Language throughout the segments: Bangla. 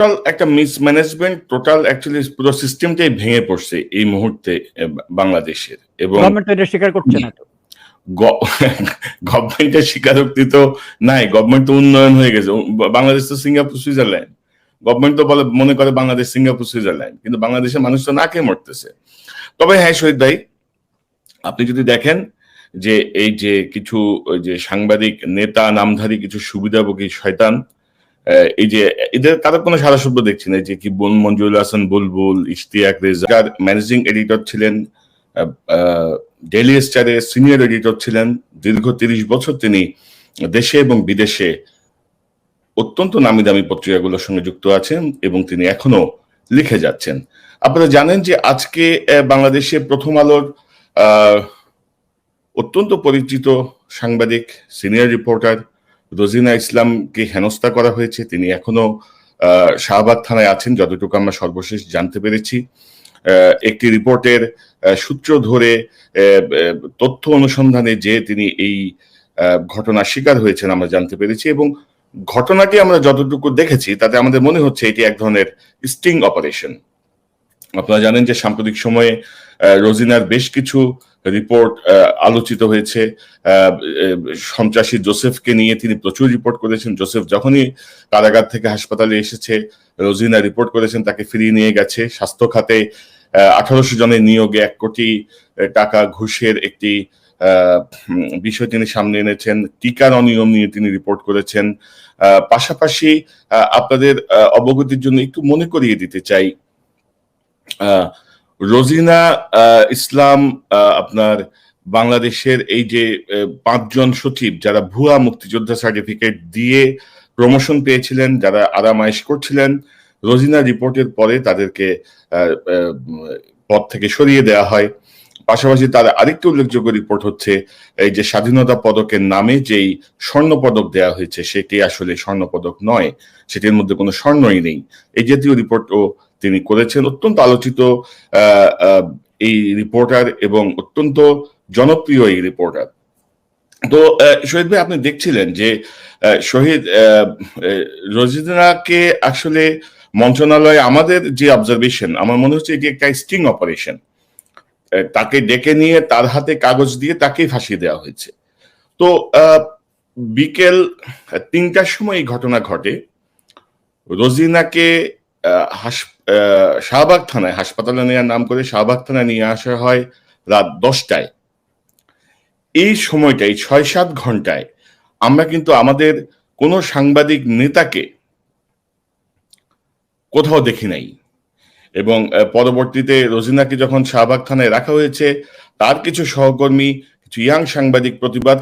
টোটাল একটা মিসম্যানেজমেন্ট টোটাল অ্যাকচুয়ালি পুরো সিস্টেমটাই ভেঙে পড়ছে এই মুহূর্তে বাংলাদেশের এবং গভর্নমেন্ট এটা স্বীকার করছে না তো? গভর্নমেন্টের স্বীকারোক্তি তো নাই গভর্নমেন্ট তো উন্নয়ন হয়ে গেছে। বাংলাদেশ তো সিঙ্গাপুর সুইজারল্যান্ড। গভর্নমেন্ট তো বলে মনে করে বাংলাদেশ সিঙ্গাপুর সুইজারল্যান্ড কিন্তু বাংলাদেশের মানুষ তো না খেয়ে মরতেছে। তবে হ্যাঁ শহীদ ভাই আপনি যদি দেখেন যে এই যে কিছু ওই যে সাংবাদিক নেতা নামধারী কিছু সুবিধাভোগী শয়তান এই যে, এদের কারও কোনো সারা শব্দ দেখছি না। যে কি বন মঞ্জুরুল হাসান, বুলবুল, ইশতিয়াক রেজার ম্যানেজিং এডিটর ছিলেন ডেলি স্টারের সিনিয়র এডিটর ছিলেন। দীর্ঘ তিরিশ বছর তিনি দেশে এবং বিদেশে অত্যন্ত নামি দামি পত্রিকাগুলোর সঙ্গে যুক্ত আছেন এবং তিনি এখনও লিখে যাচ্ছেন। আপনারা জানেন যে আজকে বাংলাদেশে প্রথম আলোর অত্যন্ত পরিচিত সাংবাদিক সিনিয়র রিপোর্টার রোজিনা ইসলামকে হেনস্থা করা হয়েছে। তিনি এখনও শাহবাগ থানায় আছেন, যতটুকু আমরা সর্বশেষ জানতে পেরেছি। একটি রিপোর্টের সূত্র ধরে তথ্য অনুসন্ধানে যে তিনি এই ঘটনার শিকার হয়েছেন আমরা জানতে পেরেছি এবং ঘটনাটি আমরা যতটুকু দেখেছি, তাতে আমাদের মনে হচ্ছে এটি এক ধরনের স্টিং অপারেশন। আপনারা জানেন যে সাম্প্রতিক সময়ে রোজিনার বেশ কিছু রিপোর্ট আলোচিত হয়েছে। সন্ত্রাসী জোসেফকে নিয়ে তিনি প্রচুর রিপোর্ট করেছেন। জোসেফ যখনই কারাগার থেকে হাসপাতালে এসেছে রোজিনা রিপোর্ট করেছেন তাকে ফিরিয়ে নিয়ে গেছে। স্বাস্থ্য খাতে আঠারোশো জনের নিয়োগে এক কোটি টাকা ঘুষের একটি বিষয় তিনি সামনে এনেছেন। টিকার অনিয়ম নিয়ে তিনি রিপোর্ট করেছেন। পাশাপাশি আপনাদের অবগতির জন্য একটু মনে করিয়ে দিতে চাই। আহ, রোজিনা ইসলাম আপনার বাংলাদেশের এই যে পাঁচজন সচিব যারা ভুয়া মুক্তিযোদ্ধা সার্টিফিকেট দিয়ে প্রমোশন পেয়েছিলেন, যারা আরামায়েশ করছিলেন, রোজিনা রিপোর্টের পরে তাদেরকে পদ থেকে সরিয়ে দেওয়া হয়। পাশাপাশি তার আরেকটি উল্লেখযোগ্য রিপোর্ট হচ্ছে এই যে স্বাধীনতা পদকের নামে যেই স্বর্ণ পদক দেওয়া হয়েছে, সেটি আসলে স্বর্ণ পদক নয়, সেটির মধ্যে কোনো স্বর্ণই নেই। এই জাতীয় রিপোর্টও তিনি করেছেন। অত্যন্ত আলোচিত এই রিপোর্টার এবং অত্যন্ত জনপ্রিয় এই রিপোর্টার তো শহীদ ভাই, আপনি দেখছিলেন যে শহীদ রোজিনাকে আসলে মন্ত্রণালয়ে আমাদের যে অবজারভেশন আমার মনে হচ্ছে এটি একটা স্টিং অপারেশন তাকে ডেকে নিয়ে তার হাতে কাগজ দিয়ে তাকেই ফাঁসিয়ে দেওয়া হয়েছে। তো বিকেল তিনটার সময় এই ঘটনা ঘটে। রোজিনাকে শাহবাগ থানায়, হাসপাতালে নেওয়ার নাম করে শাহবাগ থানায় নিয়ে আসা হয় রাত দশটায়। এই সময়টাই ছয় সাত ঘন্টায় আমরা কিন্তু আমাদের কোনো সাংবাদিক নেতাকে কোথাও দেখি নাই এবং পরবর্তীতে রোজিনাকে যখন শাহবাগ থানায় রাখা হয়েছে, তার কিছু সহকর্মী কিছু সাংবাদিক প্রতিবাদ।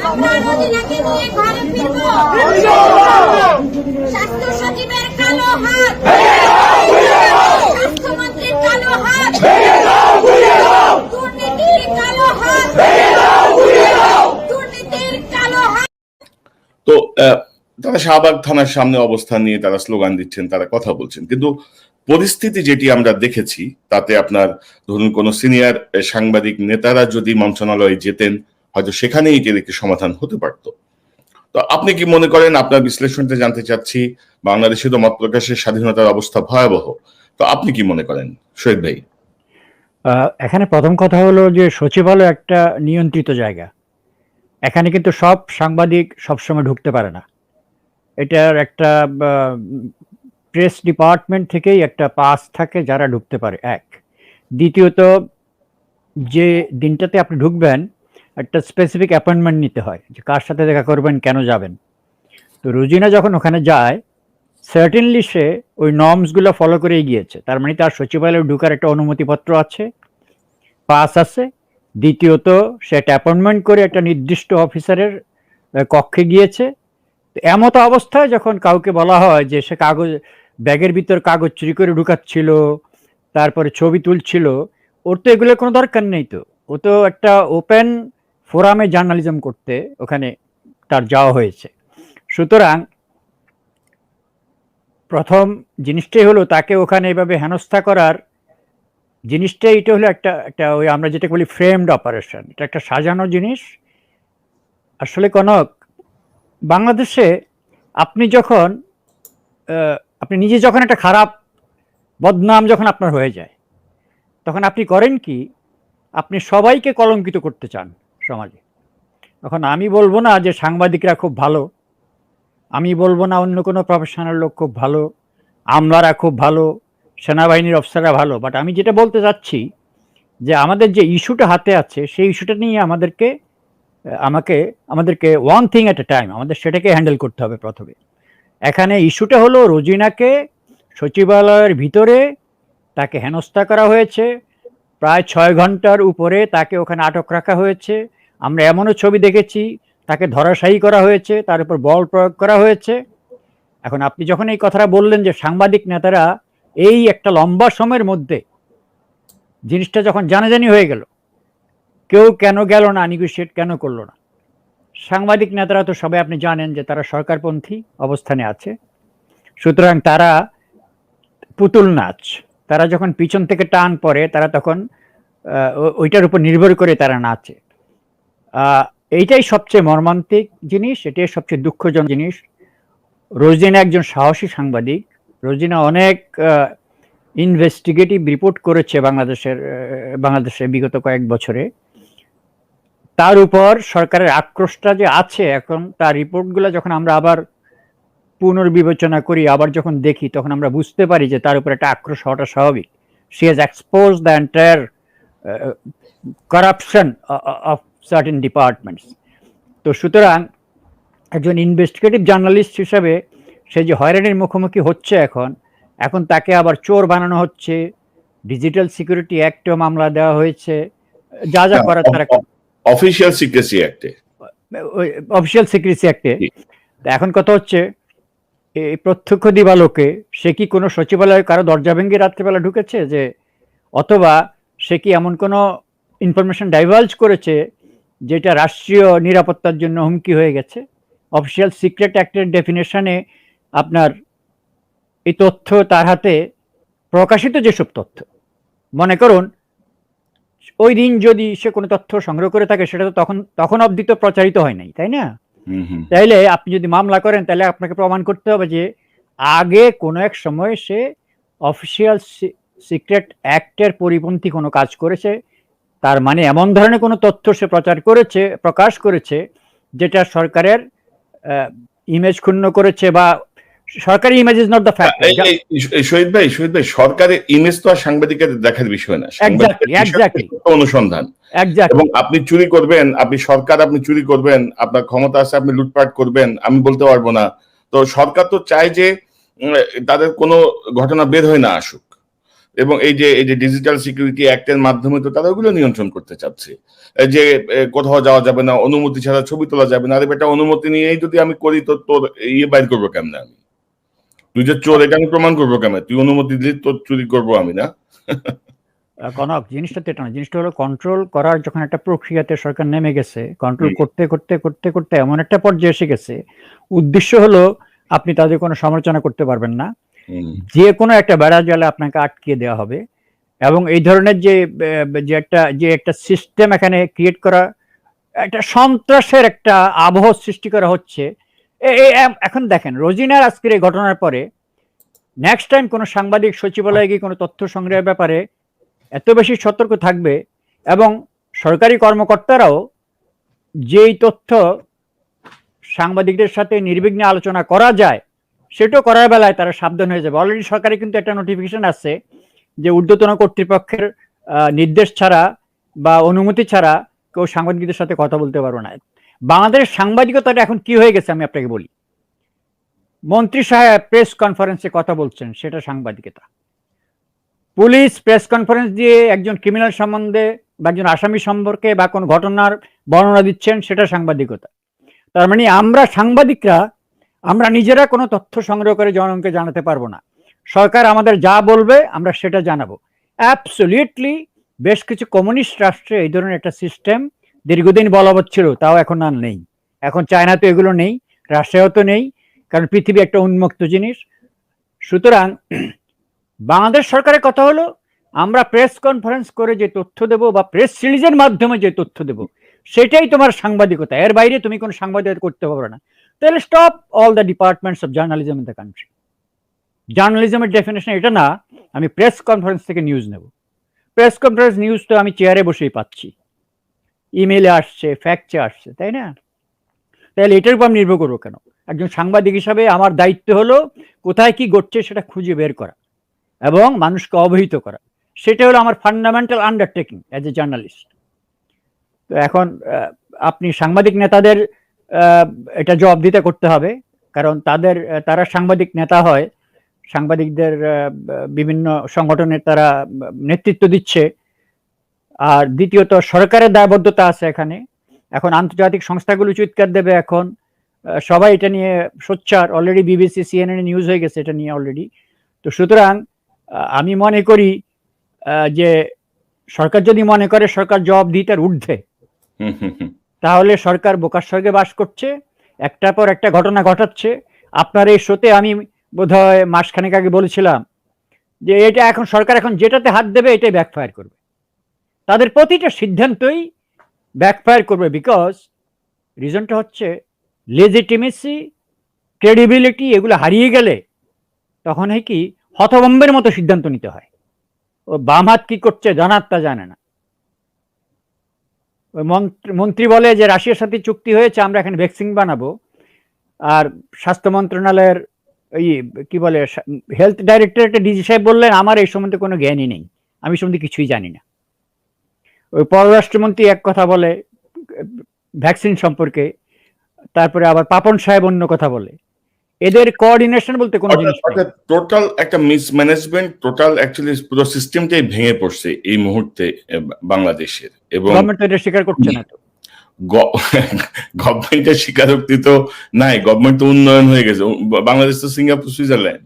তো তারা শাহবাগ থানার সামনে অবস্থান নিয়ে তারা স্লোগান দিচ্ছেন, তারা কথা বলছেন। কিন্তু পরিস্থিতি যেটি আমরা দেখেছি, তাতে আপনার ধরুন কোন সিনিয়র সাংবাদিক নেতারা যদি মন্ত্রণালয়ে যেতেন হয়তো সেখানেই এটির একটি সমাধান হতে পারত। তো আপনি কি মনে করেন, আপনার বিশ্লেষণটা জানতে চাচ্ছি, বাংলাদেশে তো মত প্রকাশের স্বাধীনতার অবস্থা ভয়াবহ, তো আপনি কি মনে করেন? শহীদ ভাই। এখানে প্রথম কথা হলো যে সচিবালয় একটা নিয়ন্ত্রিত জায়গা। এখানে কিন্তু সব সাংবাদিক সবসময় ঢুকতে পারে না। এটার একটা প্রেস ডিপার্টমেন্ট থেকেই একটা পাস থাকে যারা ঢুকতে পারে, এক। দ্বিতীয়ত, যে দিনটাতে আপনি ঢুকবেন একটা স্পেসিফিক অ্যাপয়েন্টমেন্ট নিতে হয় যে কার সাথে দেখা করবেন, কেন যাবেন। তো রুজিনা যখন ওখানে যায় সার্টেনলি সে ওই নর্মসগুলো ফলো করেই গিয়েছে। তার মানে তার সচিবালয়ে ঢুকার একটা অনুমতিপত্র আছে পাস আছে। দ্বিতীয়ত, সে একটা অ্যাপয়েন্টমেন্ট করে একটা নির্দিষ্ট অফিসারের কক্ষে গিয়েছে। এমত অবস্থায় যখন কাউকে বলা হয় যে সে কাগজ, ব্যাগের ভিতর কাগজ চুরি করে ঢুকাচ্ছিল, তারপরে ছবি তুলছিল, ওর তো এগুলোর কোনো দরকার নেই তো। ও তো একটা ওপেন ফোরামে জার্নালিজম করতে ওখানে তার যাওয়া হয়েছে। সুতরাং প্রথম জিনিসটাই হলো তাকে ওখানে এভাবে হেনস্থা করার জিনিসটাই এটা হলো একটা একটা ওই আমরা যেটা বলি ফ্রেমড অপারেশন এটা একটা সাজানো জিনিস। আসলে কনক, বাংলাদেশে আপনি যখন আপনি নিজে যখন একটা খারাপ বদনাম যখন আপনার হয়ে যায়, তখন আপনি করেন কি? আপনি সবাইকে কলঙ্কিত করতে চান। সমাজে এখন আমি বলব না যে সাংবাদিকরা খুব ভালো। আমি বলব না অন্য কোনো প্রফেশনাল লোক খুব ভালো। আমলারা খুব ভালো। সেনাবাহিনীর অফিসাররা ভালো। বাট আমি যেটা বলতে চাচ্ছি যে আমাদের যে ইস্যুটা হাতে আছে, সেই ইস্যুটা নিয়ে আমাদেরকে আমাকে, আমাদেরকে one thing at a time আমাদের সেটাকে হ্যান্ডেল করতে হবে প্রথমে। এখানে ইস্যুটা হলো রোজিনাকে সচিবালয়ের ভিতরে তাকে হেনস্থা করা হয়েছে। প্রায় ছয় ঘণ্টার উপরে তাকে ওখানে আটক রাখা হয়েছে। আমরা এমনও ছবি দেখেছি, তাকে ধরাশায়ী করা হয়েছে, তার উপর বল প্রয়োগ করা হয়েছে। এখন আপনি যখন এই কথাটা বললেন যে সাংবাদিক নেতারা এই একটা লম্বা সময়ের মধ্যে জিনিসটা যখন জানাজানি হয়ে গেল, কেউ কেন গেল না নিগোসিয়েট কেন করল না? সাংবাদিক নেতারা তো সবাই আপনি জানেন যে তারা সরকারপন্থী অবস্থানে আছে। সুতরাং তারা পুতুল নাচ। তারা যখন পিছন থেকে টান পড়ে, তারা তখন ওইটার উপর নির্ভর করে তারা নাচে। এইটাই সবচেয়ে মর্মান্তিক জিনিস, এটাই সবচেয়ে দুঃখজনক জিনিস। রোজিনা একজন সাহসী সাংবাদিক রোজিনা অনেক ইনভেস্টিগেটিভ রিপোর্ট করেছে বাংলাদেশের বাংলাদেশে বিগত কয়েক বছরে। তার উপর সরকারের আক্রোশটা যে আছে, এখন তার রিপোর্টগুলো যখন আমরা আবার পুনর্বিবেচনা করি, আবার যখন দেখি, তখন আমরা বুঝতে পারি যে তার উপর একটা আক্রোশ হওয়াটা স্বাভাবিক। She has expose the entire corruption of certain departments তো সুতরাং একজন ইনভেস্টিগেটিভ জার্নালিস্ট হিসাবে সে যে হয়রানির মুখোমুখি হচ্ছে এখন এখন তাকে আবার চোর বানানো হচ্ছে ডিজিটাল সিকিউরিটি অ্যাক্টেও মামলা দেওয়া হয়েছে যা যা করার তারা অফিসিয়াল সিক্রেসি অ্যাক্টে অফিসিয়াল সিক্রেসি অ্যাক্টে এখন কথা হচ্ছে এই প্রত্যক্ষ দিবালোকে সে কি কোনো সচিবালয়ে কারও দরজা ভেঙে রাত্রিবেলা ঢুকেছে যে অথবা সে কি এমন কোনো ইনফরমেশন ডাইভালজ করেছে যেটা রাষ্ট্রীয় নিরাপত্তার জন্য হুমকি হয়ে গেছে। অফিসিয়াল সিক্রেট অ্যাক্টের ডেফিনেশনে আপনার এই তথ্য তার হাতে প্রকাশিত যেসব তথ্য। মনে করুন ওই দিন যদি সে কোনো তথ্য সংগ্রহ করে থাকে সেটা তো তখন তখন অবধি তো প্রচারিত হয় নাই তাই না? তাইলে আপনি যদি মামলা করেন তাহলে আপনাকে প্রমাণ করতে হবে যে আগে কোনো এক সময় সে অফিসিয়াল সিক্রেট অ্যাক্টের পরিপন্থী কোনো কাজ করেছে তার মানে এমন ধরনের কোনো তথ্য সে প্রচার করেছে প্রকাশ করেছে যেটা সরকারের ইমেজ ক্ষুণ্ণ করেছে বা সরকারি image is not the fact Shahid ভাই শহীদ ভাই সরকারের ইমেজ তো আর সাংবাদিকের দেখার বিষয় না। অনুসন্ধান। এবং আপনি চুরি করবেন আপনি সরকার আপনি চুরি করবেন আপনার ক্ষমতা আছে আপনি লুটপাট করবেন আমি বলতে পারব না। তো সরকার তো চায় যে তাদের কোনো ঘটনা বের হয়ে না আসুক। এবং এই যে এই যে ডিজিটাল সিকিউরিটি অ্যাক্টের মাধ্যমে তো তারা ওগুলো নিয়ন্ত্রণ করতে চাচ্ছে। যে কোথাও যাওয়া যাবে না অনুমতি ছাড়া ছবি তোলা যাবে না আরে বেটা অনুমতি নিয়েই যদি আমি করি তো তোর ইয়ে বাইর করব কেমনে আমি? তুই যে চোর এটা আমি প্রমাণ করব কেমন? তুই অনুমতি দিলি তোর চুরি করব আমি না? কনক জিনিসটা তো এটা না জিনিসটা হলো কন্ট্রোল করার যখন একটা প্রক্রিয়াতে সরকার নেমে গেছে কন্ট্রোল করতে করতে করতে করতে এমন একটা পর্যায়ে এসে গেছে। উদ্দেশ্য হলো আপনি তাদের কোনো সমালোচনা করতে পারবেন না। যে কোনো একটা বেড়া জালে আপনাকে আটকিয়ে দেওয়া হবে এবং এই ধরনের যে যে একটা যে একটা সিস্টেম এখানে ক্রিয়েট করা, একটা সন্ত্রাসের একটা আবহ সৃষ্টি করা হচ্ছে। এখন দেখেন, রোজিনার আজকের এই ঘটনার পরে নেক্সট টাইম কোনো সাংবাদিক, সচিবালয়ে গিয়ে কোনো তথ্য সংগ্রহের ব্যাপারে এত বেশি সতর্ক থাকবে এবং সরকারি কর্মকর্তারাও যেই তথ্য সাংবাদিকদের সাথে নির্বিঘ্নে আলোচনা করা যায় সেটাও করার বেলায় তারা সাবধান হয়ে যাবে। অলরেডি সরকারি কিন্তু একটা নোটিফিকেশন আছে যে ঊর্ধ্বতন কর্তৃপক্ষের নির্দেশ ছাড়া বা অনুমতি ছাড়া কেউ সাংবাদিকদের সাথে কথা বলতে পারবে না। বাংলাদেশের সাংবাদিকতাটা এখন কি হয়ে গেছে আমি আপনাকে বলি। মন্ত্রী সাহেব প্রেস কনফারেন্সে কথা বলছেন, সেটা সাংবাদিকতা। পুলিশ প্রেস কনফারেন্স দিয়ে একজন ক্রিমিনাল সম্বন্ধে বা একজন আসামি সম্পর্কে বা কোনো ঘটনার বর্ণনা দিচ্ছেন, সেটা সাংবাদিকতা। তার মানে আমরা সাংবাদিকরা আমরা নিজেরা কোনো তথ্য সংগ্রহ করে জনগণকে জানাতে পারব না। সরকার আমাদের যা বলবে আমরা সেটা জানাব। অ্যাবসলিউটলি বেশ কিছু কমিউনিস্ট রাষ্ট্রে এই ধরনের একটা সিস্টেম দীর্ঘদিন বলবৎ ছিল, তাও এখন আর নেই। এখন চায়নাতে এগুলো নেই, রাশিয়াও তো নেই, কারণ পৃথিবী একটা উন্মুক্ত জিনিস। সুতরাং বাংলাদেশ সরকারের কথা হলো, আমরা প্রেস কনফারেন্স করে যে তথ্য দেব বা প্রেস রিলিজের মাধ্যমে যে তথ্য দেব, সেটাই তোমার সাংবাদিকতা। এর বাইরে তুমি কোনো সাংবাদিকতা করতে পারবে না। তাহলে stop all the departments of journalism in the country জার্নালিজমের definition এটা না, আমি প্রেস কনফারেন্স থেকে নিউজ নেব। প্রেস কনফারেন্স নিউজ তো আমি চেয়ারে বসেই পাচ্ছি। ইমেলে আসছে ফ্যাক্টে আসছে, তাই না? তাহলে এটার উপর আমি নির্ভর করব কেন? একজন সাংবাদিক হিসাবে আমার দায়িত্ব হলো কোথায় কি ঘটছে সেটা খুঁজে বের করা এবং মানুষকে অবহিত করা। সেটা হলো আমার fundamental undertaking as a journalist তো এখন আপনি সাংবাদিক নেতাদের এটা দিতে করতে হবে। কারণ তাদের তারা সাংবাদিক নেতা হয়। সাংবাদিকদের বিভিন্ন সংগঠনের তারা নেতৃত্ব দিচ্ছে। আর দ্বিতীয়ত, সরকারের দায়বদ্ধতা আছে এখানে। এখন আন্তর্জাতিক সংস্থাগুলো চিৎকার দেবে এখন। সবাই এটা নিয়ে সোচ্চার। অলরেডি বিবিসি সিএনএন নিউজ হয়ে গেছে এটা নিয়ে অলরেডি তো সুতরাং আমি মনে করি যে সরকার যদি মনে করে, সরকার জবাবদিহিতার ঊর্ধ্বে। হুম হুম হুম। তাহলে সরকার বোকার স্বর্গে বাস করছে, একটার পর একটা ঘটনা ঘটাচ্ছে। আপনার এই শোতে আমি বোধহয় মাসখানেক আগে বলেছিলাম যে এটা এখন সরকার এখন যেটাতে হাত দেবে এটাই ব্যাকফায়ার করবে। তাদের প্রতিটা সিদ্ধান্তই ব্যাকফায়ার করবে বিকজ রিজনটা হচ্ছে লেজিটিমেসি ক্রেডিবিলিটি এগুলো হারিয়ে গেলে তখন কি হতবম্বের মতো সিদ্ধান্ত নিতে হয়। ও বাম হাত কী করছে জানার তা জানে না। মন্ত্র- বলে যে রাশিয়ার সাথে চুক্তি হয়েছে, আমরা এখানে ভ্যাকসিন বানাবো। আর স্বাস্থ্য মন্ত্রণালয়ের এই কি বলে হেলথ ডাইরেক্টরেটের ডিজি সাহেব বললেন, আমার এই সম্বন্ধে কোনো জ্ঞানই নেই। আমি সম্বন্ধে কিছুই জানি না। ওই পররাষ্ট্রমন্ত্রী এক কথা বলে, ভ্যাকসিন সম্পর্কে, তারপরে আবার পাপন সাহেব অন্য কথা বলে। এদের কোঅর্ডিনেশন বলতে কোনো জিনিস টোটাল একটা মিসম্যানেজমেন্ট টোটাল অ্যাকচুয়ালি পুরো সিস্টেমটাই ভেঙে পড়ছে এই মুহূর্তে বাংলাদেশের। এবং গভর্নমেন্ট এটা স্বীকার করছে না তো? গভর্নমেন্টের স্বীকারোক্তি তো নাই গভর্নমেন্ট তো উন্নয়ন হয়ে গেছে। বাংলাদেশ তো সিঙ্গাপুর সুইজারল্যান্ড।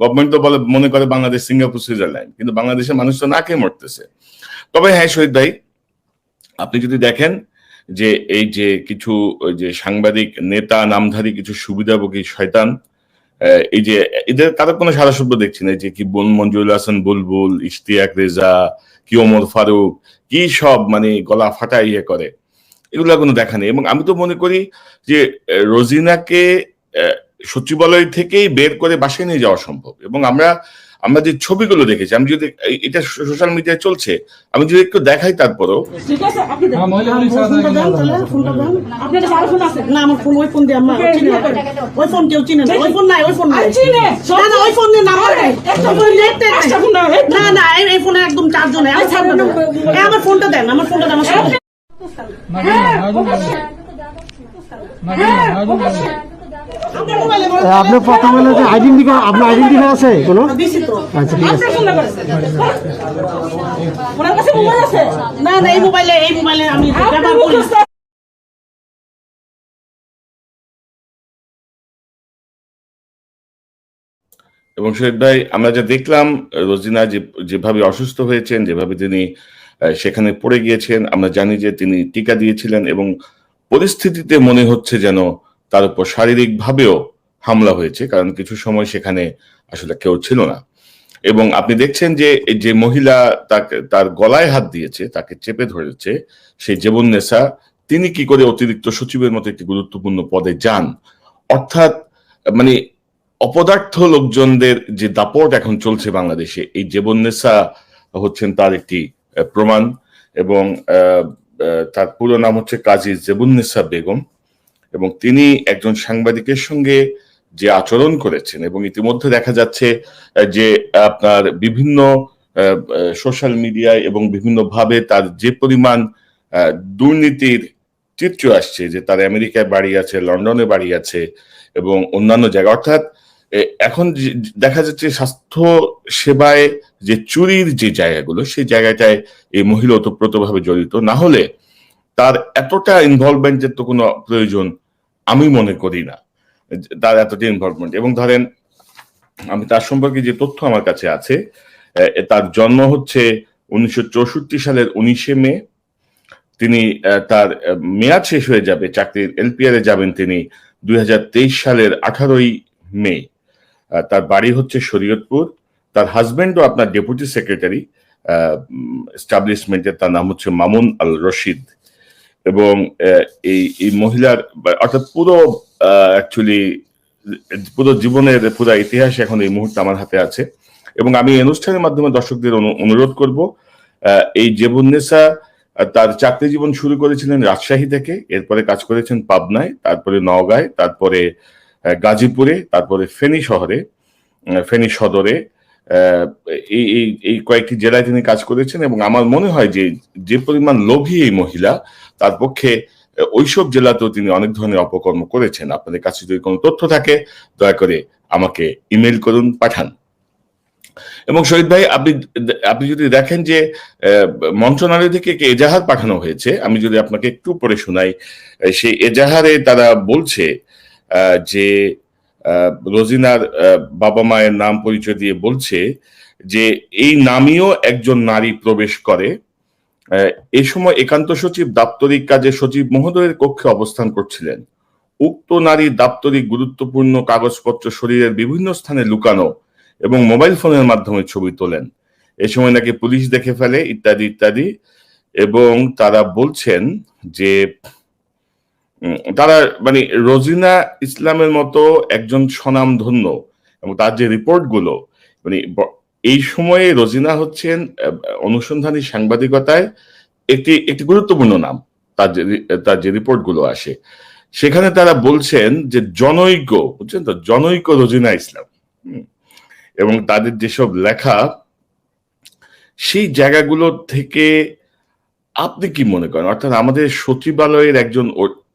গভর্নমেন্ট তো বলে মনে করে বাংলাদেশ সিঙ্গাপুর সুইজারল্যান্ড। কিন্তু বাংলাদেশের মানুষ তো না খেয়ে মরতেছে। তবে হ্যাঁ শহীদ ভাই আপনি যদি দেখেন যে এই যে কিছু যে সাংবাদিক নেতা, নামধারী কিছু সুবিধাভোগী শয়তান এই যে এদের কারও কোনো সারাসভ্য দেখছি না যে কি বন মঞ্জুরুল হাসান, বুলবুল, ইশতিয়াক রেজা, কি ওমর ফারুক, কি সব মানে গলা ফাটা ইয়ে করে, এগুলো কোনো দেখা নেই। এবং আমি তো মনে করি যে রোজিনাকে সচিবালয় থেকেই বের করে বাসায় নিয়ে যাওয়া সম্ভব। এবং আমরা আমরা যে ছবিগুলো দেখেছি আমি যদি এই- এটা সোশ্যাল মিডিয়ায় চলছে আমি যদি একটু দেখাই তারপরও। হ্যাঁ, আমার ফোনটা দেন। আমার ফোনটা দেন, আমার আপনার প্রথম হলো যে আইডেন্টি কার্ড আপনার আইডেন্টি কার্ড আছে কোনো আচ্ছা ঠিক আছে। ওনার কাছে মোবাইল আছে না, না, এই মোবাইলে, এই মোবাইলে আমি ব্যবহার করি। এবং শহীদ ভাই আমরা যা দেখলাম রোজিনা যে যেভাবে অসুস্থ হয়েছেন যেভাবে তিনি সেখানে পড়ে গিয়েছেন আমরা জানি যে তিনি টিকা দিয়েছিলেন এবং পরিস্থিতিতে মনে হচ্ছে যেন তার উপর শারীরিক ভাবেও হামলা হয়েছে, কারণ কিছু সময় সেখানে আসলে কেউ ছিল না। এবং আপনি দেখছেন যে যে মহিলা তাকে, তার গলায় হাত দিয়েছে, তাকে চেপে ধরেছে, সেই জেবুন্নেসা তিনি কি করে অতিরিক্ত সচিবের মতো একটি গুরুত্বপূর্ণ পদে যান? অর্থাৎ মানে অপদার্থ লোকজনদের যে দাপট এখন চলছে বাংলাদেশে, এই জেবন্নেসা হচ্ছেন তার একটি প্রমাণ এবং তার পুরো নাম হচ্ছে কাজী জেবুন্নেসা বেগম। এবং তিনি একজন সাংবাদিকের সঙ্গে যে আচরণ করেছেন এবং ইতিমধ্যে দেখা যাচ্ছে যে আপনার বিভিন্ন সোশ্যাল মিডিয়ায় এবং বিভিন্ন ভাবে তার যে পরিমাণ দুর্নীতির চিত্র আসছে, যে তার আমেরিকায় বাড়ি আছে, লন্ডনে বাড়ি আছে এবং অন্যান্য জায়গা অর্থাৎ এখন দেখা যাচ্ছে স্বাস্থ্য সেবায় যে চুরির যে জায়গাগুলো, সেই জায়গাটায় এই মহিলা ওতপ্রোতভাবে জড়িত। না হলে তার এতটা ইনভলভমেন্টের তো কোনো প্রয়োজন আমি মনে করি না। তার এতটা ইনভলভমেন্ট এবং ধরেন, আমি তার সম্পর্কে যে তথ্য আমার কাছে আছে তার জন্ম হচ্ছে উনিশশো চৌষট্টি সালের উনিশে মে। তিনি তার মেয়াদ শেষ হয়ে যাবে, চাকরির এলপিআর এ যাবেন তিনি দুই হাজার তেইশ সালের আঠারোই মে। তার বাড়ি হচ্ছে শরীয়তপুর। তার হাজবেন্ডও আপনার ডেপুটি সেক্রেটারি এস্টাবলিশমেন্টের তার নাম হচ্ছে মামুন আল রশিদ। এবং এই এই মহিলার, অর্থাৎ পুরো অ্যাকচুয়ালি পুরো জীবনের পুরো ইতিহাস এখন এই মুহূর্তে আমার হাতে আছে। এবং আমি অনুষ্ঠানের মাধ্যমে দর্শকদের অনু- অনুরোধ করব এই জেবুন্নেসা তার চাকরি জীবন শুরু করেছিলেন রাজশাহী থেকে, এরপরে কাজ করেছেন পাবনায়, তারপরে নওগাঁয়, তারপরে গাজীপুরে, তারপরে ফেনী শহরে ফেনী সদরে এই এই কয়েকটি জেলায় তিনি কাজ করেছেন। এবং আমার মনে হয় যে যে পরিমাণ লোভী এই মহিলা তার পক্ষে ওইসব জেলাতেও তিনি অনেক ধরনের অপকর্ম করেছেন। আপনাদের কাছে যদি কোনো তথ্য থাকে, দয়া করে আমাকে ইমেল করুন, পাঠান। এবং শহীদ ভাই, আপনি আপনি যদি দেখেন যে মন্ত্রণালয় থেকে এজাহার পাঠানো হয়েছে, আমি যদি আপনাকে একটু পরে শোনাই সেই এজাহারে তারা বলছে যে রোজিনার বাবা মায়ের নাম পরিচয় দিয়ে বলছে যে, এই নামীয় একজন নারী প্রবেশ করে এ সময় একান্ত সচিব দাপ্তরিক কাজে সচিব মহোদয়ের কক্ষে অবস্থান করছিলেন। উক্ত নারী দাপ্তরিক গুরুত্বপূর্ণ কাগজপত্র শরীরের বিভিন্ন স্থানে লুকানো এবং মোবাইল ফোনের মাধ্যমে ছবি তোলেন। এ সময় নাকি পুলিশ দেখে ফেলে, ইত্যাদি ইত্যাদি। এবং তারা বলছেন যে তারা মানে রোজিনা ইসলামের মতো একজন স্বনামধন্য এবং তার যে রিপোর্টগুলো মানে এই সময়ে রোজিনা হচ্ছেন অনুসন্ধানী সাংবাদিকতায় একটি একটি গুরুত্বপূর্ণ নাম, তার যে তার যে রিপোর্টগুলো আসে। সেখানে তারা বলছেন যে জনৈক, বুঝছেন তো? জনৈক রোজিনা ইসলাম। এবং তাদের যেসব লেখা, সেই জায়গাগুলো থেকে আপনি কি মনে করেন? অর্থাৎ আমাদের সচিবালয়ের একজন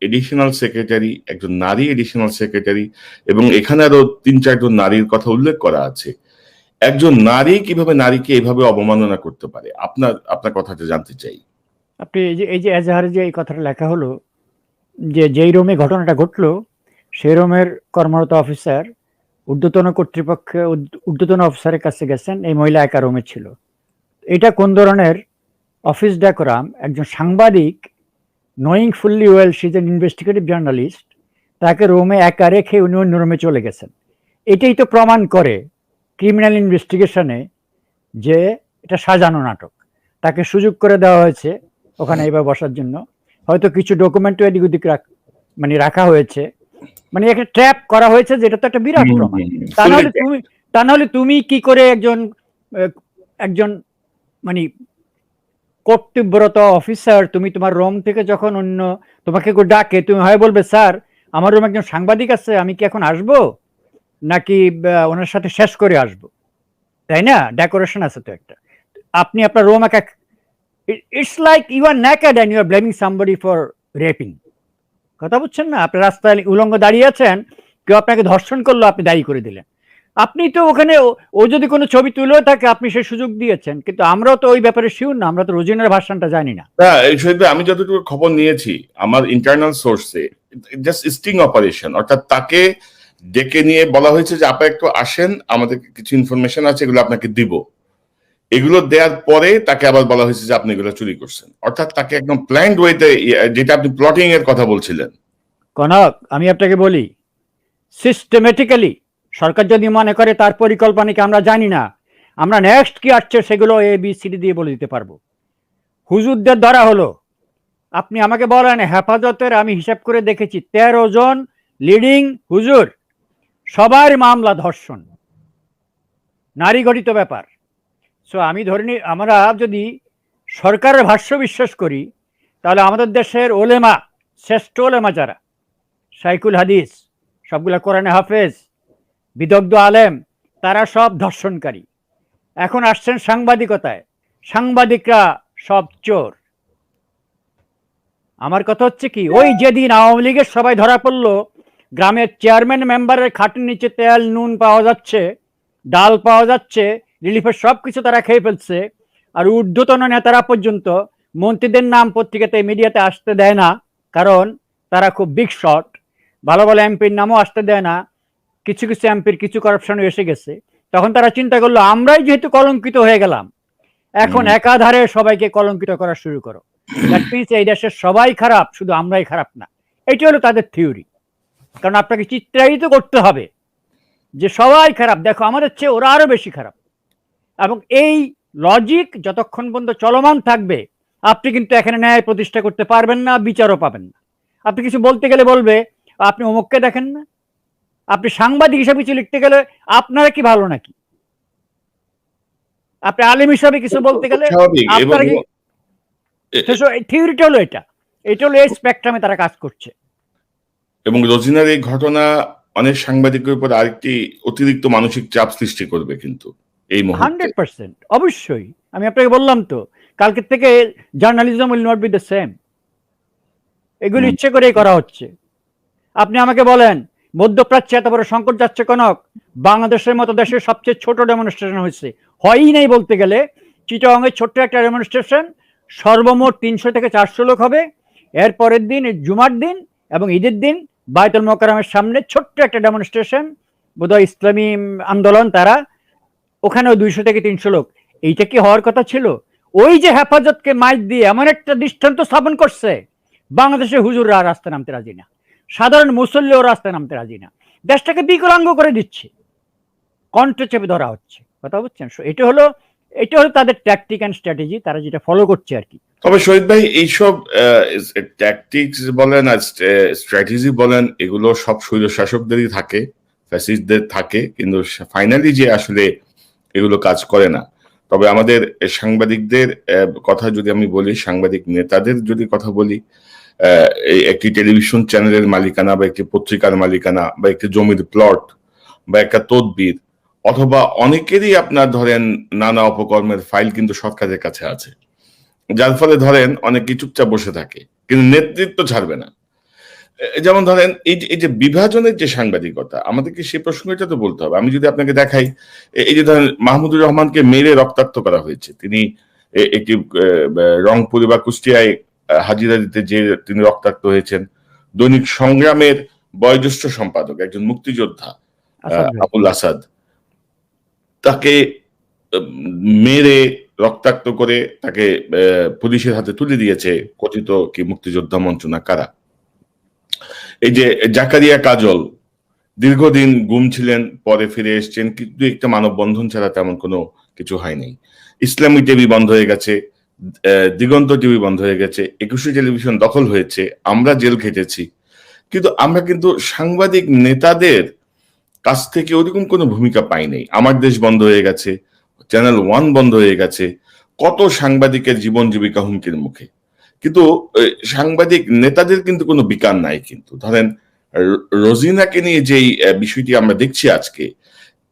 এডিশনাল সেক্রেটারি একজন নারী এডিশনাল সেক্রেটারি এবং এখানে আরও তিন চারজন নারীর কথা উল্লেখ করা আছে। একজন নারী কীভাবে নারীকে এভাবে অবমাননা করতে পারে? আপনার আপনার কথাটা জানতে চাই। আপনি এই যে এই যে এজাহারে যে এই কথাটা লেখা হলো, যে যেই রোমে ঘটনাটা ঘটলো, সেই রোমের কর্মরত অফিসার ঊর্ধ্বতন কর্তৃপক্ষ ঊর্ধ্ব- ঊর্ধ্বতন অফিসারের কাছে গেছেন, এই মহিলা একা রোমে ছিল। এটা কোন ধরনের? অফিস ডেকোরাম, একজন সাংবাদিক knowing fully well she's an investigative journalist তাকে রোমে একা রেখে উনি অন্য রোমে চলে গেছেন। এটাই তো প্রমাণ করে ক্রিমিনাল ইনভেস্টিগেশনে যে এটা সাজানো নাটক তাকে সুযোগ করে দেওয়া হয়েছে ওখানে এবার বসার জন্য। হয়তো কিছু ডকুমেন্ট এদিক ওদিক মানে রাখা হয়েছে। মানে একটা ট্র্যাপ করা হয়েছে যেটা তো একটা বিরাট প্রমাণ। তা নাহলে তুমি তা নাহলে তুমি কি করে একজন একজন মানে কর্তব্যরত অফিসার তুমি তোমার রুম থেকে যখন অন্য তোমাকে কেউ ডাকে তুমি হয় বলবে স্যার আমার রুম একজন সাংবাদিক আছে আমি কি এখন আসব? নাকি ওনার সাথে শেষ করে আসব? তাই না? ডেকোরেশন আছে তো একটা। আপনি আপনার রুম একা it's like you are naked and you are blaming somebody for raping কথা বুঝছেন না? আপনি রাস্তায় উলঙ্গ দাঁড়িয়ে আছেন কেউ আপনাকে ধর্ষণ করল আপনি দায়ী করে দিলেন। আপনি তো ওখানে ও- যদি কোনো ছবি তুলেও থাকে আপনি সে সুযোগ দিয়েছেন। কিন্তু আমরাও তো ওই ব্যাপারে শিওর না আমরা তো রোজিনার ভাষণটা জানি না। না এই ভাই, আমি যতটুকু খবর নিয়েছি আমার ইন্টারনাল সোর্সে জাস্ট স্টিং অপারেশন অর্থাৎ তাকে ডেকে নিয়ে বলা হয়েছে যে আপনি একটু আসেন, আমাদের কিছু ইনফরমেশন আছে, এগুলো আপনাকে দিব। এগুলো দেওয়ার পরে তাকে আবার বলা হয়েছে যে, আপনি এগুলো চুরি করছেন। অর্থাৎ তাকে একদম প্ল্যান্ড ওয়েতে যেটা আপনি প্লটিং এর কথা বলছিলেন। কনক, আমি আপনাকে বলি সিস্টেমেটিক্যালি সরকার যদি মনে করে তার পরিকল্পনাকে আমরা জানি না, আমরা নেক্সট কি আসছে সেগুলো এ বি সি দিয়ে বলে দিতে পারব। হুজুরদের ধরা হলো, আপনি আমাকে বলেন, হেফাজতের আমি হিসাব করে দেখেছি, তেরো জন লিডিং হুজুর সবার মামলা ধর্ষণ। নারী গঠিত ব্যাপার। সো আমি ধরে নি, আমরা যদি সরকারের ভাষ্য বিশ্বাস করি, তাহলে আমাদের দেশের ওলেমা, শ্রেষ্ঠ ওলেমা যারা সাইকুল হাদিস, সবগুলা কোরআনে হাফেজ, বিদগ্ধ আলেম, তারা সব ধর্ষণকারী। এখন আসছেন সাংবাদিকতায়। সাংবাদিকরা সব চোর। আমার কথা হচ্ছে কি, ওই যেদিন আওয়ামী লীগের সবাই ধরা পড়ল গ্রামের চেয়ারম্যান মেম্বারের খাটের নিচে তেল নুন পাওয়া যাচ্ছে ডাল পাওয়া যাচ্ছে রিলিফের সব কিছু তারা খেয়ে ফেলছে। আর ঊর্ধ্বতন নেতারা পর্যন্ত মন্ত্রীদের নাম পত্রিকাতে মিডিয়াতে আসতে দেয় না কারণ তারা খুব বিগ শট ভালো ভালো এমপির নামও আসতে দেয় না। কিছু কিছু এমপির কিছু করাপশন এসে গেছে। তখন তারা চিন্তা করল আমরাই যেহেতু কলঙ্কিত হয়ে গেলাম এখন একাধারে সবাইকে কলঙ্কিত করা শুরু করো। দ্যাট মিনস এই দেশের সবাই খারাপ শুধু আমরাই খারাপ না। এটি হলো তাদের থিওরি কারণ আপনাকে চিত্রায়িত করতে হবে যে সবাই খারাপ। দেখো আমাদের চেয়ে ওরা আরও বেশি খারাপ। এবং এই লজিক যতক্ষণ পর্যন্ত চলমান থাকবে আপনি কিন্তু এখানে ন্যায় প্রতিষ্ঠা করতে পারবেন না বিচারও পাবেন না। আপনি কিছু বলতে গেলে বলবে আপনি অমুককে দেখেন না। আপনি সাংবাদিক হিসাবে কিছু লিখতে গেলে আপনারা কি ভালো নাকি? আপনি আলিম হিসাবে কিছু বলতে গেলে আপনারা কি থিওরিটা হলো এটা। এটা হলো এই স্পেকট্রামে তারা কাজ করছে। এবং রোজিনার এই ঘটনা অনেক সাংবাদিকের উপর আরেকটি অতিরিক্ত মানসিক চাপ সৃষ্টি করবে কিন্তু এই হান্ড্রেড পার্সেন্ট অবশ্যই। আমি আপনাকে বললাম তো কালকে থেকে journalism will not be the same এগুলো। ইচ্ছে করেই করা হচ্ছে। আপনি আমাকে বলেন মধ্যপ্রাচ্যে এত বড় সংকট যাচ্ছে কনক বাংলাদেশের মতো দেশের সবচেয়ে ছোট ডেমনস্ট্রেশন হয়েছে। হয়ই নাই বলতে গেলে চিটাং এর ছোট্ট একটা ডেমনস্ট্রেশন সর্বমোট তিনশো থেকে চারশো লোক হবে। এর পরের দিন জুমার দিন এবং ঈদের দিন বায়তুল মোকারমের সামনে ছোট্ট একটা ডেমনস্ট্রেশন বোধহয় ইসলামী আন্দোলন তারা, ওখানেও দুইশো থেকে তিনশো লোক। এইটা কি হওয়ার কথা ছিল? ওই যে হেফাজতকে মাইক দিয়ে এমন একটা দৃষ্টান্ত স্থাপন করছে, বাংলাদেশের হুজুররা রাস্তা নামতে রাজি না। সাধারণ মুসল্লিও রাস্তা নামতে রাজি না। দেশটাকে বিকলাঙ্গ করে দিচ্ছে। কণ্ঠ চেপে ধরা হচ্ছে। কথা বুঝছেন? এটা হলো এটা হলো তাদের ট্যাকটিক অ্যান্ড স্ট্র্যাটেজি তারা যেটা ফলো করছে আর কি। তবে শহীদ ভাই, এইসব ট্যাকটিক্স বলেন আর স্ট্র্যাটেজি বলেন, এগুলো সব শৈল শাসকদেরই থাকে ফ্যাসিস্টদের থাকে, কিন্তু ফাইনালি যে আসলে এগুলো কাজ করে না। তবে আমাদের সাংবাদিকদের কথা যদি আমি বলি, সাংবাদিক নেতাদের যদি কথা বলি একটি টেলিভিশন চ্যানেলের মালিকানা বা একটি পত্রিকার মালিকানা বা একটি জমির প্লট বা একটা তদবির অথবা অনেকেরই আপনার ধরেন নানা অপকর্মের ফাইল কিন্তু সরকারের কাছে আছে। যার ফলে ধরেন অনেকে চুপচাপ বসে থাকে কিন্তু নেতৃত্ব ছাড়বে না। যেমন ধরেন এই যে এই যে বিভাজনের যে সাংবাদিকতা আমাদেরকে সেই প্রসঙ্গটা তো বলতে হবে। আমি যদি আপনাকে দেখাই এই যে ধরেন মাহমুদুর রহমানকে মেরে রক্তাক্ত করা হয়েছে। তিনি একটি রংপুরে বা কুষ্টিয়ায় হাজিরা দিতে যে তিনি রক্তাক্ত হয়েছেন। দৈনিক সংগ্রামের বয়োজ্যেষ্ঠ সম্পাদক একজন মুক্তিযোদ্ধা আবুল আসাদ। তাকে মেরে রক্তাক্ত করে তাকে পুলিশের হাতে তুলে দিয়েছে কথিত কি মুক্তিযোদ্ধা মঞ্চ না কারা। এই যে জাকারিয়া কাজল, দীর্ঘদিন গুম ছিলেন, পরে ফিরে এসছেন, কিন্তু একটা মানববন্ধন ছাড়া তেমন কোনো কিছু হয়নি ইসলামী টিভি বন্ধ হয়ে গেছে দিগন্ত টিভি বন্ধ হয়ে গেছে, একুশে টেলিভিশন দখল হয়েছে, আমরা জেল খেটেছি। কিন্তু আমরা কিন্তু সাংবাদিক নেতাদের কাছ থেকে ওরকম কোনো ভূমিকা পাই নাই। আমার দেশ বন্ধ হয়ে গেছে চ্যানেল ওয়ান বন্ধ হয়ে গেছে, কত সাংবাদিকের জীবন জীবিকা হুমকির মুখে। কিন্তু সাংবাদিক নেতাদের কিন্তু কোনো বিকার নাই কিন্তু। ধরেন রোজিনাকে নিয়ে যেই বিষয়টি আমরা দেখছি আজকে,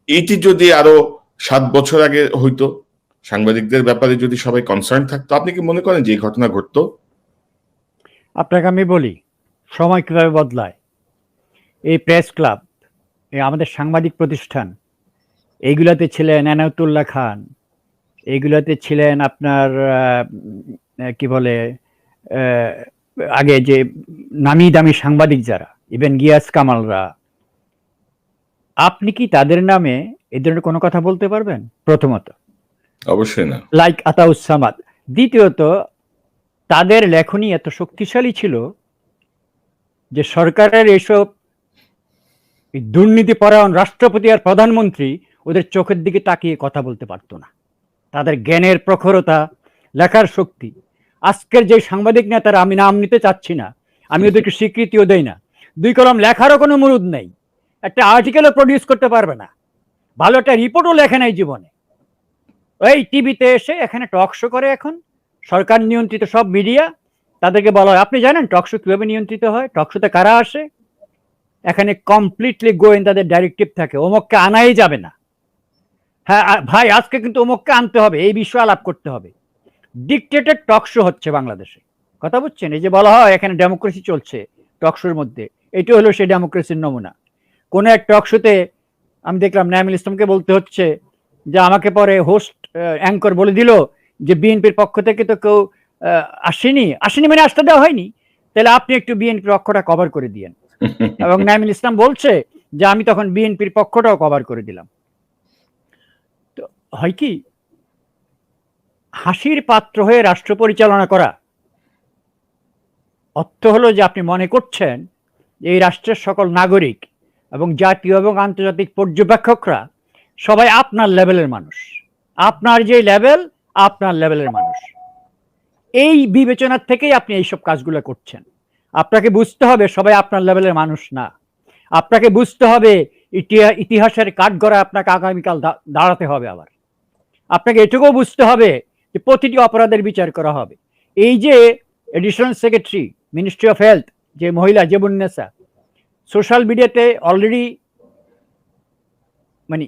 এটি যদি আরও সাত বছর আগে হইতো, সাংবাদিকদের ব্যাপারে যদি সবাই কনসার্ন থাকতো, আপনি কি মনে করেন যে এই ঘটনা ঘটতো? আপনাকে আমি বলি, সময় কীভাবে বদলায়? এই প্রেস ক্লাব আমাদের সাংবাদিক প্রতিষ্ঠান। এইগুলাতে ছিলেন এনায়তুল্লাহ খান। এইগুলাতে ছিলেন আপনার কি বলে আগে যে নামি দামি সাংবাদিক যারা ইভেন গিয়াস কামালরা। আপনি কি তাদের নামে এই ধরনের কোনো কথা বলতে পারবেন? প্রথমত। অবশ্যই না। লাইক আতাউসামাদ দ্বিতীয়ত তাদের লেখনী এত শক্তিশালী ছিল যে সরকারের এসব এই দুর্নীতিপরায়ণ রাষ্ট্রপতি আর প্রধানমন্ত্রী ওদের চোখের দিকে তাকিয়ে কথা বলতে পারতো না। তাদের জ্ঞানের প্রখরতা, লেখার শক্তি, আজকের যে সাংবাদিক নেতারা আমি নাম নিতে চাচ্ছি না, আমি ওদেরকে স্বীকৃতিও দেই না। দুই কলম লেখারও কোনো মুরুদ নেই। একটা আর্টিকেলও প্রডিউস করতে পারবে না। ভালো একটা রিপোর্টও লেখে নাই জীবনে। ওই টিভিতে এসে এখানে টক শো করে এখন। সরকার নিয়ন্ত্রিত সব মিডিয়া তাদেরকে বলা হয়, আপনি জানেন টক শো কীভাবে নিয়ন্ত্রিত হয়? টক শোতে কারা আসে? এখানে কমপ্লিটলি গোয়েন্দাদের ডাইরেক্টিভ থাকে অমুককে আনাই যাবে না। হ্যাঁ ভাই, আজকে কিন্তু অমুককে আনতে হবে, এই বিষয়ে আলাপ করতে হবে। ডিকটেটেড টক শো হচ্ছে বাংলাদেশে। কথা বুঝছেন? এই যে বলা হয়, এখানে ডেমোক্রেসি চলছে টক শোর মধ্যে। এটা হলো সেই ডেমোক্রেসির নমুনা। কোনো এক টক শোতে আমি দেখলাম নাইমুল ইসলামকে বলতে হচ্ছে যে, আমাকে পরে হোস্ট অ্যাঙ্কর বলে দিল যে, বিএনপির পক্ষ থেকে তো কেউ আসেনি। আসেনি মানে আসতে দেওয়া হয়নি। তাহলে আপনি একটু বিএনপির পক্ষটা কভার করে দিয়েন। এবং নাইমুল ইসলাম বলছে যে আমি তখন বিএনপির পক্ষটাও কভার করে দিলাম। তো হয় কি হাসির পাত্র হয়ে রাষ্ট্র পরিচালনা করা অর্থ হলো যে আপনি মনে করছেন এই রাষ্ট্রের সকল নাগরিক এবং জাতীয় এবং আন্তর্জাতিক পর্যবেক্ষকরা সবাই আপনার লেভেলের মানুষ। আপনার যে লেভেল আপনার লেভেলের মানুষ। এই বিবেচনার থেকেই আপনি এইসব কাজগুলো করছেন। আপনাকে বুঝতে হবে সবাই আপনার লেভেলের মানুষ না। আপনাকে বুঝতে হবে ইতিহা- ইতিহাসের কাঠগড়া আপনাকে আগামীকাল দাঁড়াতে হবে আবার। আপনাকে এটুকুও বুঝতে হবে যে প্রতিটি অপরাধের বিচার করা হবে। এই যে additional secretary ministry of health যে মহিলা জেবুন্নেসা সোশ্যাল মিডিয়াতে অলরেডি মানে